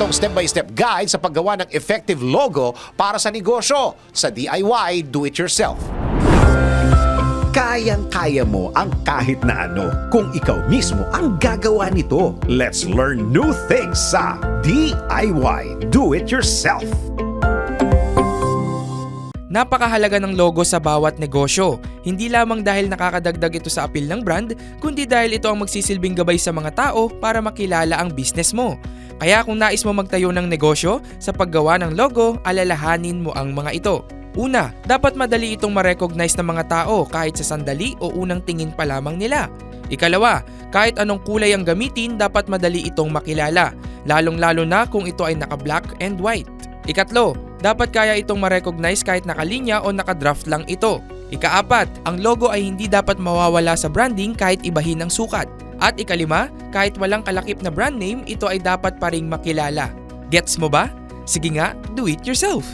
itong step-by-step guide sa paggawa ng effective logo para sa negosyo sa DIY Do-It-Yourself. Kayang-kaya mo ang kahit na ano kung ikaw mismo ang gagawa nito. Let's learn new things sa DIY Do-It-Yourself. Napakahalaga ng logo sa bawat negosyo. Hindi lamang dahil nakakadagdag ito sa appeal ng brand, kundi dahil ito ang magsisilbing gabay sa mga tao para makilala ang business mo. Kaya kung nais mo magtayo ng negosyo, sa paggawa ng logo, alalahanin mo ang mga ito. Una, dapat madali itong ma-recognize ng mga tao kahit sa sandali o unang tingin pa lamang nila. Ikalawa, kahit anong kulay ang gamitin, dapat madali itong makilala, lalong-lalo na kung ito ay naka-black and white. Ikatlo, dapat kaya itong ma-recognize kahit nakalinya o nakadraft lang ito. Ikaapat, ang logo ay hindi dapat mawawala sa branding kahit ibahin ang sukat. At ikalima, kahit walang kalakip na brand name, ito ay dapat pa ring makilala. Gets mo ba? Sige nga, do it yourself!